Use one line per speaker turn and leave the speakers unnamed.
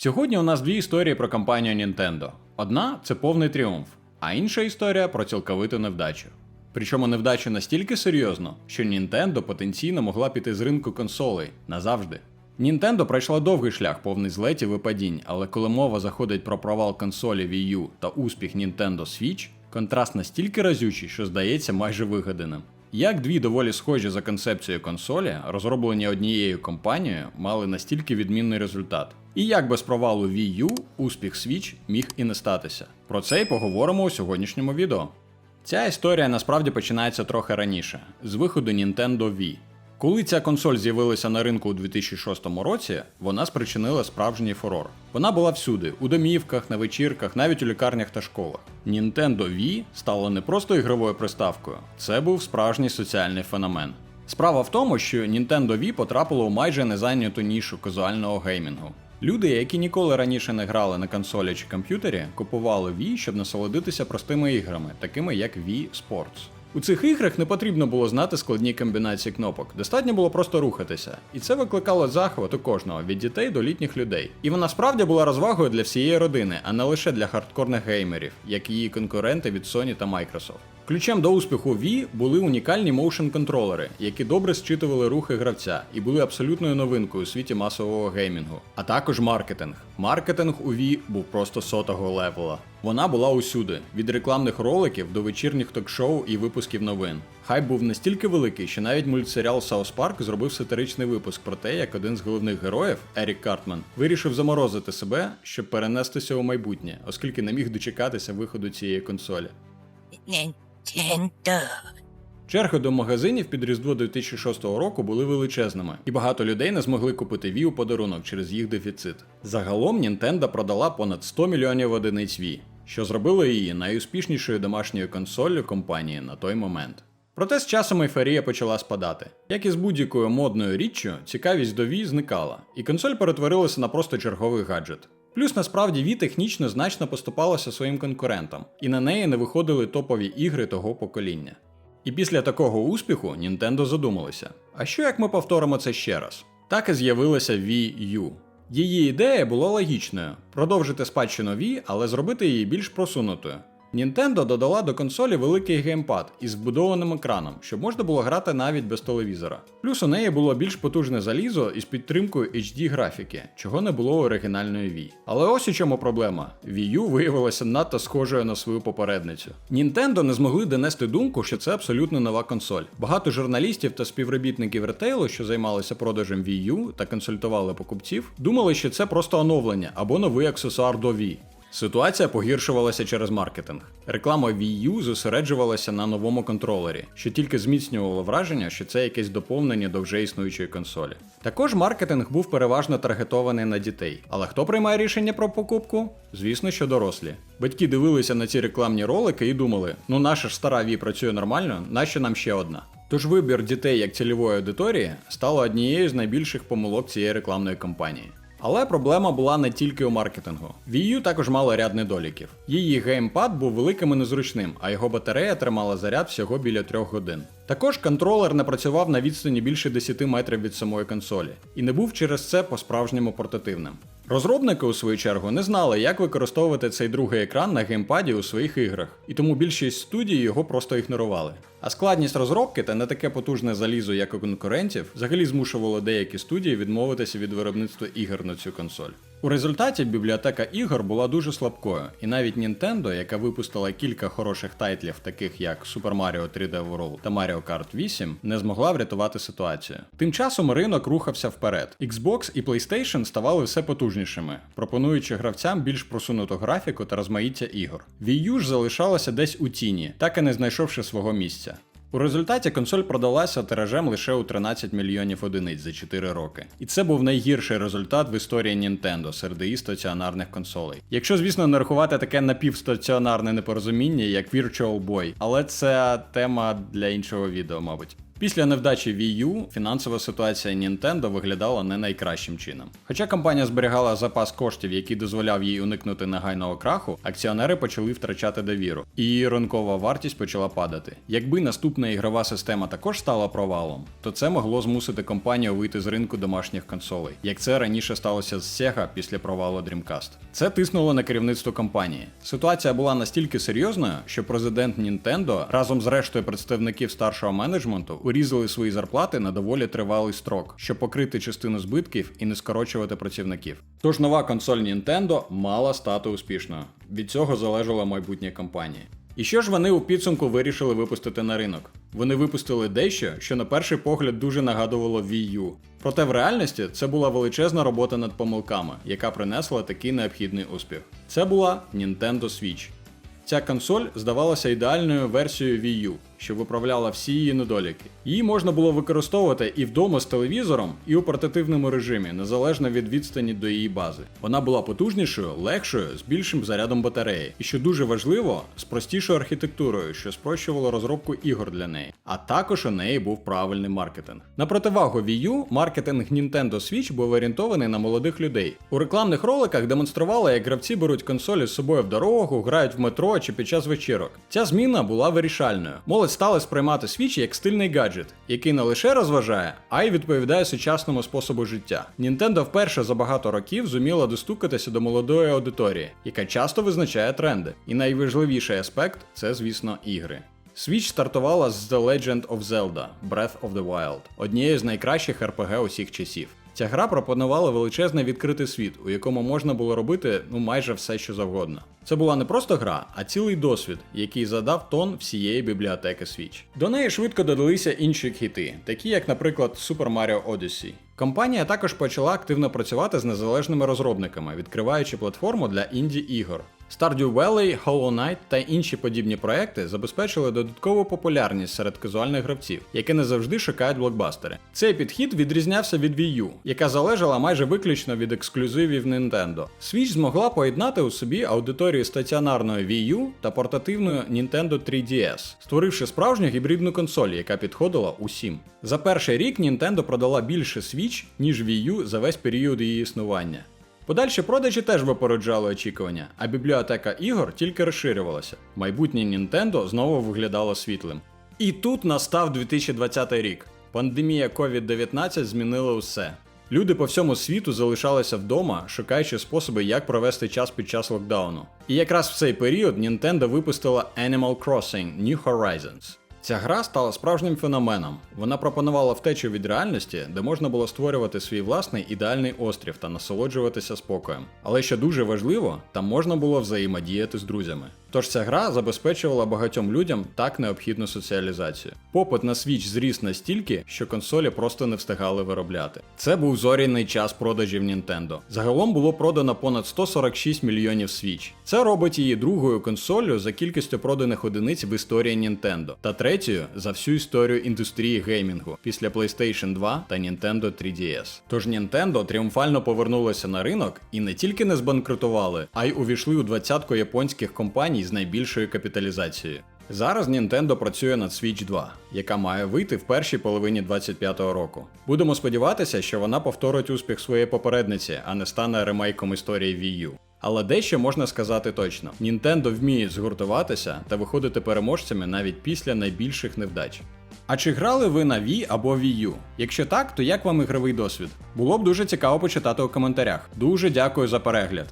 Сьогодні у нас дві історії про компанію Nintendo. Одна це повний тріумф, а інша історія про цілковиту невдачу. Причому невдачу настільки серйозно, що Nintendo потенційно могла піти з ринку консолей назавжди. Nintendo пройшла довгий шлях повний злетів і падінь, але коли мова заходить про провал консолі Wii U та успіх Nintendo Switch, контраст настільки разючий, що здається майже вигаданим. Як дві доволі схожі за концепцією консолі, розроблені однією компанією, мали настільки відмінний результат. І як без провалу Wii U успіх Switch міг і не статися. Про це й поговоримо у сьогоднішньому відео. Ця історія насправді починається трохи раніше, з виходу Nintendo Wii. Коли ця консоль з'явилася на ринку у 2006 році, вона спричинила справжній фурор. Вона була всюди, у домівках, на вечірках, навіть у лікарнях та школах. Nintendo Wii стала не просто ігровою приставкою, це був справжній соціальний феномен. Справа в тому, що Nintendo Wii потрапило у майже незайняту нішу казуального геймінгу. Люди, які ніколи раніше не грали на консолі чи комп'ютері, купували Wii, щоб насолодитися простими іграми, такими як Wii Sports. У цих іграх не потрібно було знати складні комбінації кнопок, достатньо було просто рухатися. І це викликало захват у кожного від дітей до літніх людей. І вона справді була розвагою для всієї родини, а не лише для хардкорних геймерів, як її конкуренти від Sony та Microsoft. Ключем до успіху Wii були унікальні моушен контролери, які добре зчитували рухи гравця і були абсолютною новинкою у світі масового геймінгу, а також маркетинг. Маркетинг у Wii був просто сотого левела. Вона була усюди, від рекламних роликів до вечірніх ток-шоу і випусків новин. Хайп був настільки великий, що навіть мультсеріал Саус Парк зробив сатиричний випуск про те, як один з головних героїв, Ерік Картман, вирішив заморозити себе, щоб перенестися у майбутнє, оскільки не міг дочекатися виходу цієї консолі.
Nintendo.
Черги до магазинів під Різдво 2006 року були величезними, і багато людей не змогли купити Wii у подарунок через їх дефіцит. Загалом Nintendo продала понад 100 мільйонів одиниць Wii, що зробило її найуспішнішою домашньою консоллю компанії на той момент. Проте з часом ейфорія почала спадати. Як і з будь-якою модною річчю, цікавість до Wii зникала, і консоль перетворилася на просто черговий гаджет. Плюс насправді Wii технічно значно поступалася своїм конкурентам, і на неї не виходили топові ігри того покоління. І після такого успіху Nintendo задумалися: а що як ми повторимо це ще раз? Так і з'явилася Wii U. Її ідея була логічною: продовжити спадщину Wii, але зробити її більш просунутою. Nintendo додала до консолі великий геймпад із вбудованим екраном, щоб можна було грати навіть без телевізора. Плюс у неї було більш потужне залізо із підтримкою HD графіки, чого не було у оригінальної Wii. Але ось у чому проблема: Wii U виявилася надто схожою на свою попередницю. Nintendo не змогли донести думку, що це абсолютно нова консоль. Багато журналістів та співробітників ретейлу, що займалися продажем Wii U та консультували покупців, думали, що це просто оновлення або новий аксесуар до Wii. Ситуація погіршувалася через маркетинг. Реклама Wii U зосереджувалася на новому контролері, що тільки зміцнювало враження, що це якесь доповнення до вже існуючої консолі. Також маркетинг був переважно таргетований на дітей. Але хто приймає рішення про покупку? Звісно, що дорослі. Батьки дивилися на ці рекламні ролики і думали: ну наша ж стара Wii працює нормально, нащо нам ще одна? Тож вибір дітей як цільової аудиторії стало однією з найбільших помилок цієї рекламної кампанії. Але проблема була не тільки у маркетингу. Wii U також мала ряд недоліків. Її геймпад був великим і незручним, а його батарея тримала заряд всього біля 3 годин. Також контролер не працював на відстані більше 10 метрів від самої консолі, і не був через це по-справжньому портативним. Розробники, у свою чергу, не знали, як використовувати цей другий екран на геймпаді у своїх іграх, і тому більшість студій його просто ігнорували. А складність розробки та не таке потужне залізо, як у конкурентів, взагалі змушувало деякі студії відмовитися від виробництва ігор на цю консоль. У результаті бібліотека ігор була дуже слабкою, і навіть Nintendo, яка випустила кілька хороших тайтлів, таких як Super Mario 3D World та Mario Kart 8, не змогла врятувати ситуацію. Тим часом ринок рухався вперед. Xbox і PlayStation ставали все потужнішими, пропонуючи гравцям більш просунуту графіку та розмаїття ігор. Wii U ж залишалася десь у тіні, так і не знайшовши свого місця. У результаті консоль продалася тиражем лише у 13 мільйонів одиниць за 4 роки. І це був найгірший результат в історії Nintendo серед її стаціонарних консолей. Якщо, звісно, не рахувати таке напівстаціонарне непорозуміння, як Virtual Boy, але це тема для іншого відео, мабуть. Після невдачі Wii U фінансова ситуація Nintendo виглядала не найкращим чином. Хоча компанія зберігала запас коштів, який дозволяв їй уникнути негайного краху, акціонери почали втрачати довіру, і її ринкова вартість почала падати. Якби наступна ігрова система також стала провалом, то це могло змусити компанію вийти з ринку домашніх консолей, як це раніше сталося з Sega після провалу Dreamcast. Це тиснуло на керівництво компанії. Ситуація була настільки серйозною, що президент Nintendo разом з рештою представників старшого менеджменту урізали свої зарплати на доволі тривалий строк, щоб покрити частину збитків і не скорочувати працівників. Тож нова консоль Nintendo мала стати успішною. Від цього залежало майбутнє компанії. І що ж вони у підсумку вирішили випустити на ринок? Вони випустили дещо, що на перший погляд дуже нагадувало Wii U. Проте в реальності це була величезна робота над помилками, яка принесла такий необхідний успіх. Це була Nintendo Switch. Ця консоль здавалася ідеальною версією Wii U, що виправляла всі її недоліки. Її можна було використовувати і вдома з телевізором, і у портативному режимі, незалежно від відстані до її бази. Вона була потужнішою, легшою, з більшим зарядом батареї, і що дуже важливо, з простішою архітектурою, що спрощувало розробку ігор для неї. А також у неї був правильний маркетинг. На противагу Wii U, маркетинг Nintendo Switch був орієнтований на молодих людей. У рекламних роликах демонстрували, як гравці беруть консолі з собою в дорогу, грають в метро чи під час вечірок. Ця зміна була вирішальною. Молодь стали сприймати Switch як стильний гаджет, який не лише розважає, а й відповідає сучасному способу життя. Nintendo вперше за багато років зуміла достукатися до молодої аудиторії, яка часто визначає тренди. І найважливіший аспект це, звісно, ігри. Switch стартувала з The Legend of Zelda Breath of the Wild, однією з найкращих RPG усіх часів. Ця гра пропонувала величезний відкритий світ, у якому можна було робити ну майже все, що завгодно. Це була не просто гра, а цілий досвід, який задав тон всієї бібліотеки Switch. До неї швидко додалися інші хіти, такі як, наприклад, Super Mario Odyssey. Компанія також почала активно працювати з незалежними розробниками, відкриваючи платформу для інді-ігор. Stardew Valley, Hollow Knight та інші подібні проекти забезпечили додаткову популярність серед казуальних гравців, які не завжди шукають блокбастери. Цей підхід відрізнявся від Wii U, яка залежала майже виключно від ексклюзивів Nintendo. Switch змогла поєднати у собі аудиторію стаціонарної Wii U та портативної Nintendo 3DS, створивши справжню гібридну консоль, яка підходила усім. За перший рік Nintendo продала більше Switch, ніж Wii U за весь період її існування. Подальші продажі теж випереджали очікування, а бібліотека ігор тільки розширювалася. Майбутнє Nintendo знову виглядало світлим. І тут настав 2020 рік. Пандемія COVID-19 змінила усе. Люди по всьому світу залишалися вдома, шукаючи способи, як провести час під час локдауну. І якраз в цей період Nintendo випустила Animal Crossing New Horizons. Ця гра стала справжнім феноменом. Вона пропонувала втечу від реальності, де можна було створювати свій власний ідеальний острів та насолоджуватися спокоєм. Але що дуже важливо, там можна було взаємодіяти з друзями. Тож ця гра забезпечувала багатьом людям так необхідну соціалізацію. Попит на Switch зріс настільки, що консолі просто не встигали виробляти. Це був зоряний час продажів Nintendo. Загалом було продано понад 146 мільйонів Switch. Це робить її другою консолью за кількістю проданих одиниць в історії Nintendo та третьою за всю історію індустрії геймінгу після PlayStation 2 та Nintendo 3DS. Тож Nintendo тріумфально повернулося на ринок і не тільки не збанкрутували, а й увійшли у двадцятку японських компаній з найбільшою капіталізацією. Зараз Nintendo працює над Switch 2, яка має вийти в першій половині 25-го року. Будемо сподіватися, що вона повторить успіх своєї попередниці, а не стане ремейком історії Wii U. Але дещо можна сказати точно: Nintendo вміє згуртуватися та виходити переможцями навіть після найбільших невдач. А чи грали ви на Wii або Wii U? Якщо так, то як вам ігровий досвід? Було б дуже цікаво почитати у коментарях. Дуже дякую за перегляд.